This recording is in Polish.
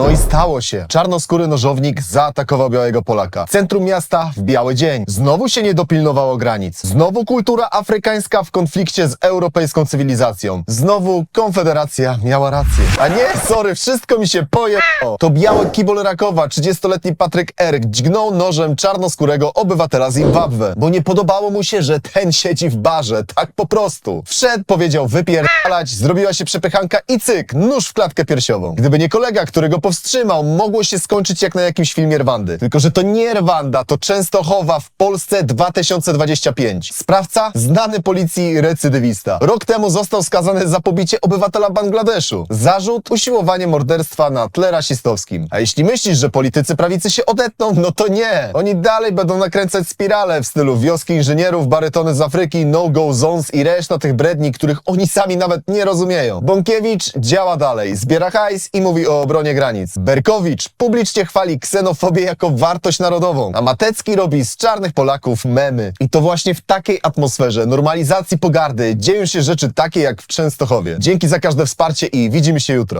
No i stało się. Czarnoskóry nożownik zaatakował białego Polaka. Centrum miasta w biały dzień. Znowu się nie dopilnowało granic. Znowu kultura afrykańska w konflikcie z europejską cywilizacją. Znowu Konfederacja miała rację. A nie, sorry, wszystko mi się pojechało. To biały kibol Rakowa, 30-letni Patryk R. dźgnął nożem czarnoskórego obywatela Zimbabwe, bo nie podobało mu się, że ten siedzi w barze, tak po prostu. Wszedł, powiedział wypierdalać, zrobiła się przepychanka i cyk, nóż w klatkę piersiową. Gdyby nie kolega, który go powstrzymał, mogło się skończyć jak na jakimś filmie Rwandy. Tylko, że to nie Rwanda, to Częstochowa w Polsce 2025. Sprawca? Znany policji recydywista. Rok temu został skazany za pobicie obywatela Bangladeszu. Zarzut? Usiłowanie morderstwa na tle rasistowskim. A jeśli myślisz, że politycy prawicy się odetną, no to nie. Oni dalej będą nakręcać spirale w stylu wioski inżynierów, barytony z Afryki, no-go zones i reszta tych bredni, których oni sami nawet nie rozumieją. Bąkiewicz działa dalej, zbiera hajs i mówi o obronie granic. Berkowicz publicznie chwali ksenofobię jako wartość narodową, a Matecki robi z czarnych Polaków memy. I to właśnie w takiej atmosferze normalizacji pogardy dzieją się rzeczy takie jak w Częstochowie. Dzięki za każde wsparcie i widzimy się jutro.